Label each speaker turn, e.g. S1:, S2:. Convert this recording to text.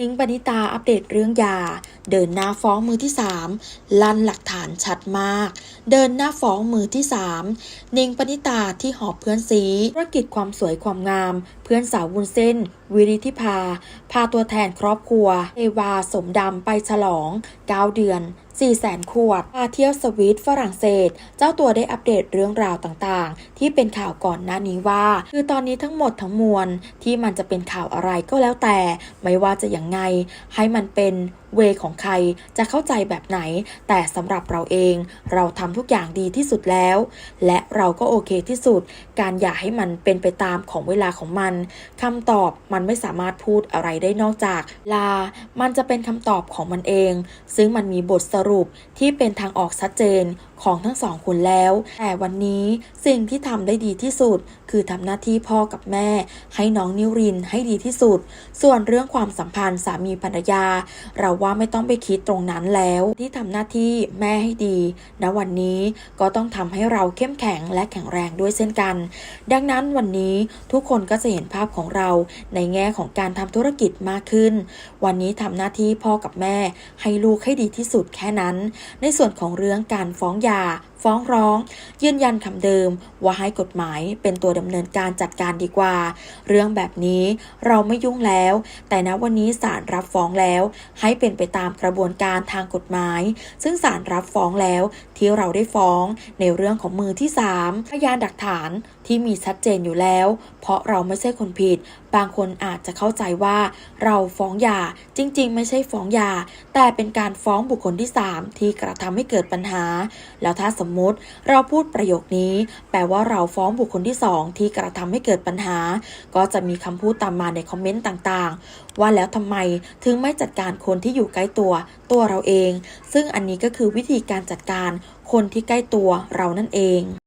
S1: นิงปณิตาอัปเดตเรื่องยา เดินหน้าฟ้องมือที่ 3 ลั่นหลักฐานชัดมาก เดินหน้าฟ้องมือที่ 3 นิงปณิตาที่หอบเพื่อนซีธุรกิจความสวยความงาม เพื่อนสาววุ้นเส้น วิริธิพา พาตัวแทนครอบครัวเอวาสมดำไปฉลอง 9 เดือน 4แสนขวดพาเที่ยวสวิตฝรั่งเศส เจ้าตัวได้อัปเดตเรื่องราวต่างๆ ที่เป็นข่าวก่อนหน้านี้ว่า คือตอนนี้ทั้งหมดทั้งมวลที่มันจะเป็นข่าวอะไรก็แล้วแต่ ไม่ว่าจะอย่างไง ให้มันเป็นเวของใครจะเข้าใจแบบไหน แต่สำหรับเราเอง เราทำทุกอย่างดีที่สุดแล้ว และเราก็โอเคที่สุด การอย่าให้มันเป็นไปตามของเวลาของมันคำตอบมันไม่สามารถพูดอะไรได้นอกจากลา มันจะเป็นคำตอบของมันเอง ซึ่งมันมีบทสรุปที่เป็นทางออกชัดเจน ของทั้งสองคนแล้ว แต่วันนี้สิ่งที่ทำได้ดีที่สุด คือทำหน้าที่พ่อกับแม่ ให้น้องนิรินให้ดีที่สุด ส่วนเรื่องความสัมพันธ์สามีภรรยา เราว่าไม่ต้องไปคิดตรงนั้นแล้ว ที่ทำหน้าที่แม่ให้ดีณวันนี้ก็ต้องทำให้เราเข้มแข็งและแข็งแรงด้วยเช่นกัน ดังนั้นวันนี้ทุกคนก็จะเห็นภาพของเราในแง่ของการทำธุรกิจมากขึ้น วันนี้ทำหน้าที่พ่อกับแม่ ให้ลูกให้ดีที่สุดแค่นั้น ในส่วนของเรื่องการฟ้องหย่าอย่า ฟ้องร้อง ยืนยันคำเดิม ว่าให้กฎหมายเป็นตัวดำเนินการจัดการดีกว่า เรื่องแบบนี้เราไม่ยุ่งแล้ว แต่ณวันนี้ศาลรับฟ้องแล้ว ให้เป็นไปตามกระบวนการทางกฎหมาย ซึ่งศาลรับฟ้องแล้วที่เราได้ฟ้องในเรื่องของมือที่ 3 พยานหลักฐานที่มีชัดเจนอยู่แล้ว เพราะเราไม่ใช่คนผิด บางคนอาจจะเข้าใจว่า เราฟ้องหย่าจริง ๆ ไม่ใช่ฟ้องหย่าแต่เป็นการฟ้องบุคคลที่ 3 ที่กระทำให้เกิดปัญหา แล้วถ้าสมมุติ เราพูดประโยคนี้ แปลว่าเราฟ้องบุคคลที่ 2 ที่กระทำให้เกิดปัญหา ก็จะมีคำพูดตามมาในคอมเมนต์ต่างๆ ว่าแล้วทำไมถึงไม่จัดการคนที่อยู่ใกล้ตัว ตัวเราเอง ซึ่งอันนี้ก็คือวิธีการจัดการคนที่ใกล้ตัวเรานั่นเอง